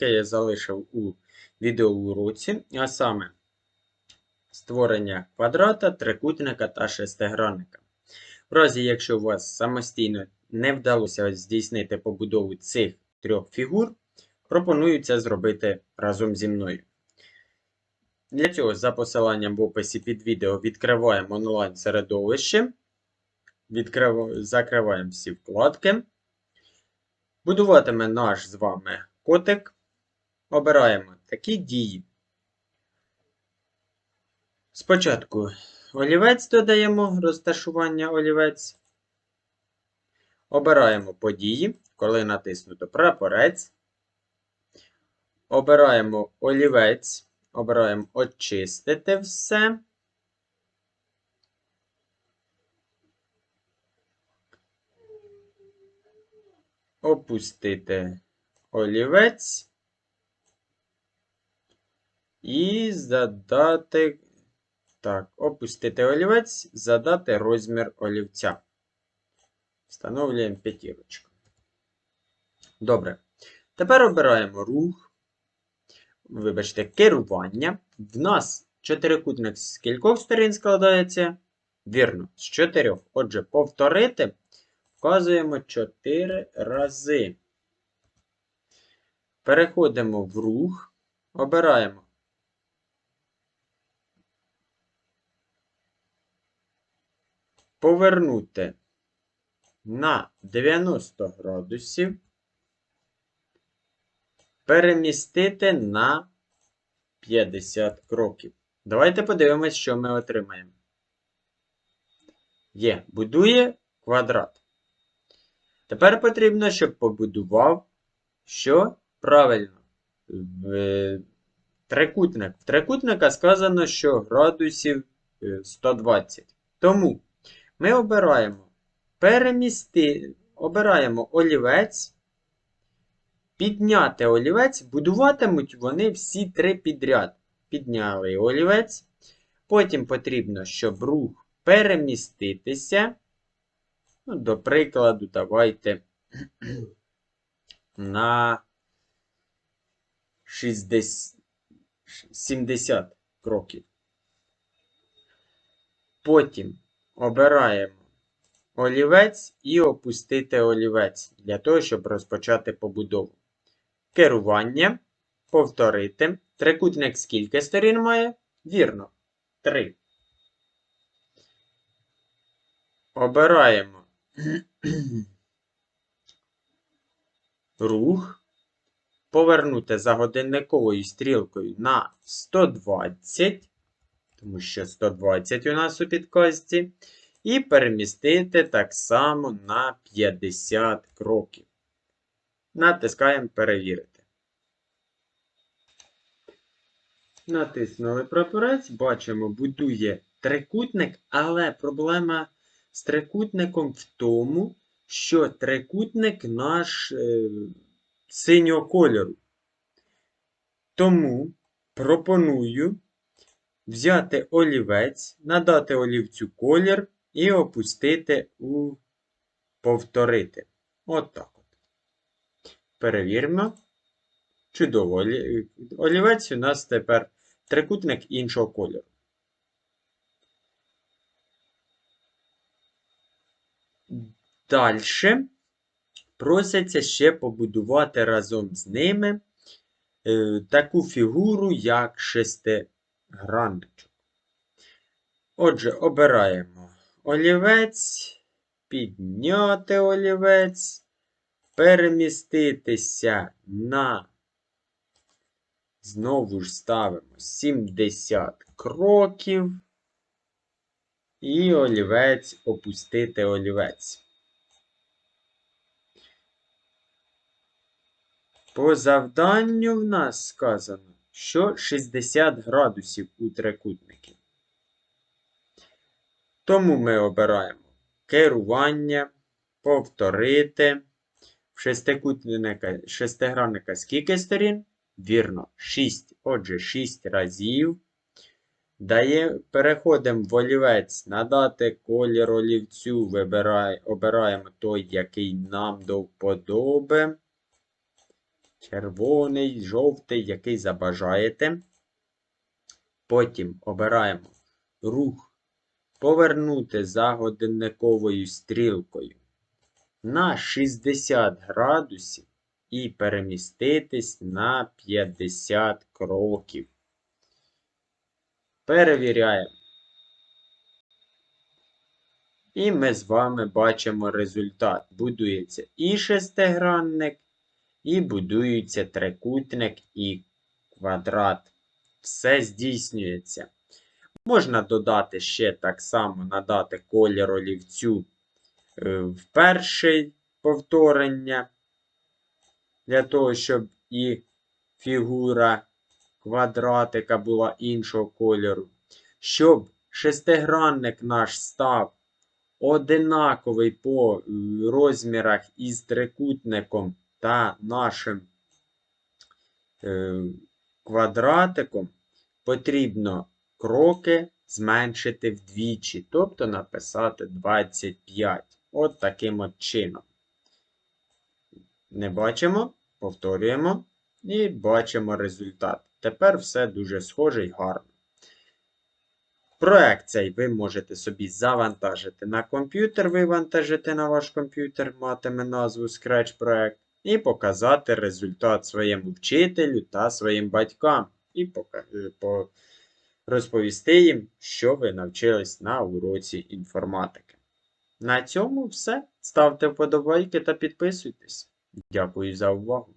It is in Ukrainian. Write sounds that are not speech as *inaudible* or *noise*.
яке я залишив у відеоуроці, а саме створення квадрата, трикутника та шестигранника. В разі, якщо у вас самостійно не вдалося здійснити побудову цих трьох фігур, пропоную це зробити разом зі мною. Для цього за посиланням в описі під відео відкриваємо онлайн-середовище, відкрив... закриваємо всі вкладки. Будуватиме наш з вами котик. Обираємо такі дії. Спочатку олівець додаємо розташування олівець. Обираємо події, коли натиснуто прапорець. Обираємо олівець, обираємо очистити все. Опустити олівець і задати. Так, опустити олівець, задати розмір олівця. Встановлюємо п'ятірочку. Добре. Тепер обираємо рух. Вибачте, керування. В нас чотирикутник з кількох сторін складається. Вірно, з чотирьох. Отже, повторити вказуємо 4 рази. Переходимо в рух. Обираємо. Повернути на 90 градусів, перемістити на 50 кроків. Давайте подивимось, що ми отримаємо. Є, будує квадрат. Тепер потрібно, щоб побудував, що правильно. В трикутник. В трикутника сказано, що градусів 120. Тому ми обираємо перемісти, обираємо олівець, підняти олівець, будуватимуть вони всі три підряд. Підняли олівець. Потім потрібно, щоб рух переміститися. Ну, До прикладу, давайте *clears throat* на 60, 70 кроків. Потім обираємо олівець і опустити олівець для того, щоб розпочати побудову. Керування. Повторити. Трикутник скільки сторін має? Вірно. 3. Обираємо *clears throat* рух. Повернути за годинниковою стрілкою на 120, тому що 120 у нас у підказці. І перемістити так само на 50 кроків. Натискаємо перевірити. Натиснули прапорець, бачимо, будує трикутник, але проблема з трикутником в тому, що трикутник наш е, синього кольору. Тому пропоную взяти олівець, надати олівцю колір і опустити у повторити. От так от. Перевіримо. Чудово. Олівець у нас тепер трикутник іншого кольору. Далі просяться ще побудувати разом з ними е, таку фігуру, як шестигранничок. Отже, обираємо олівець, підняти олівець, переміститися на, знову ж ставимо 70 кроків. І олівець опустити олівець. По завданню в нас сказано, що 60 градусів у трикутники. Тому ми обираємо керування, повторити. В шестигранника скільки сторін? Вірно, 6. Отже, 6 разів. Дає, Переходимо в олівець, надати колір олівцю, вибирай, обираємо той, який нам до вподоби. Червоний, жовтий, який забажаєте. Потім обираємо рух повернути за годинниковою стрілкою на 60 градусів і переміститись на 50 кроків. Перевіряємо. І ми з вами бачимо результат. Будується і шестигранник, і будується трикутник і квадрат. Все здійснюється. Можна додати ще так само, надати колір олівцю е, в перше повторення, для того, щоб і фігура квадратика була іншого кольору. Щоб шестигранник наш став одинаковий по е, розмірах із трикутником та нашим е, квадратиком, потрібно кроки зменшити вдвічі, тобто написати 25. От таким от чином. Не бачимо, повторюємо і бачимо результат. Тепер все дуже схоже і гарно. Проект цей ви можете собі завантажити на комп'ютер, вивантажити на ваш комп'ютер, матиме назву Scratch проект, і показати результат своєму вчителю та своїм батькам. І е, по- розповісти їм, що ви навчились на уроці інформатики. На цьому все. Ставте вподобайки та підписуйтесь. Дякую за увагу.